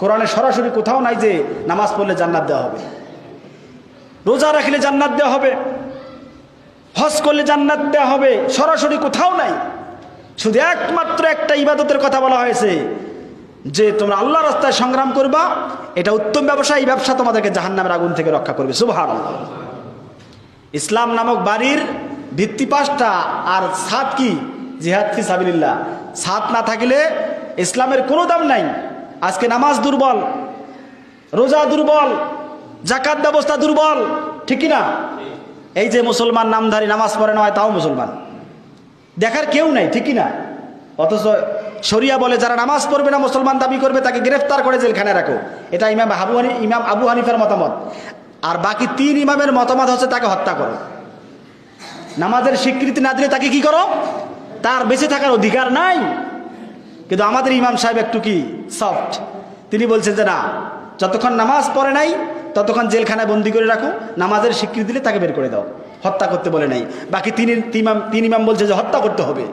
কোরআনে সরাসরি কোথাও নাই যে নামাজ পড়লে জান্নাত দেওয়া হবে। রোজা রাখলে জান্নাত দেওয়া হবে। হজ করলে জান্নাত দেওয়া হবে। সরাসরি কোথাও নাই। শুধু একমাত্র একটা ইবাদতের কথা বলা হয়েছে যে তোমরা আল্লাহ রাস্তায় সংগ্রাম করবা, এটা উত্তম ব্যবসা এই ব্যবসা তোমাদেরকে জাহান্নামের আগুন থেকে রক্ষা করবে। সুভান ইসলাম নামক বাড়ির ভিত্তি পাঁচটা আর সাত কি? জিহাদ ফি সাবিল্লাহ সাত না থাকলে ইসলামের কোনো দাম নাই। আজকে নামাজ দুর্বল, রোজা দুর্বল জাকাত ব্যবস্থা দুর্বল, ঠিক না? এই যে মুসলমান নামধারী নামাজ পড়ে না হয়, তাও মুসলমান। দেখার কেউ নাই, ঠিক না? অথচ শরিয়া বলে, যারা নামাজ পড়বে না, মুসলমান দাবি করবে, তাকে গ্রেফতার করে জেলখানে রাখো। এটা ইমাম আবু হানি, ইমাম আবু হানিফের মতামত। আর বাকি তিন ইমামের মতামত হচ্ছে, তাকে হত্যা করো। নামাজের স্বীকৃতি না দিলে তাকে কি করো? তার বেঁচে থাকার অধিকার নাই। কিন্তু আমাদের ইমাম সাহেব একটু কি সফট তিনি বলছেন যে না, যতক্ষণ নামাজ পড়ে নাই, ততক্ষণ জেলখানায় বন্দি করে রাখো, নামাজের স্বীকৃতি দিলে তাকে বের করে দাও, হত্যা করতে বলে নাই। বাকি তিন ইমাম তিন ইমাম বলছে যে হত্যা করতে হবে,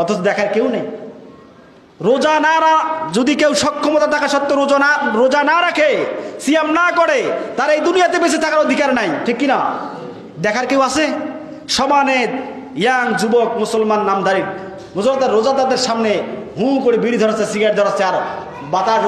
অথচ দেখার কেউ নেই। রোজা না যদি কেউ সক্ষমতা থাকা সত্ত্বেও রোজা না রোজা না রাখে, সিয়াম না করে, তার এই দুনিয়াতে বেঁচে থাকার অধিকার নাই, ঠিক কি না দেখার কেউ আছে? সমানে ইয়াং যুবক মুসলমান নামধারী মুসলমান রোজাদারদের সামনে হু করে বিড়ি ধরাচ্ছে সিগারেট ধরাচ্ছে আর বাতাস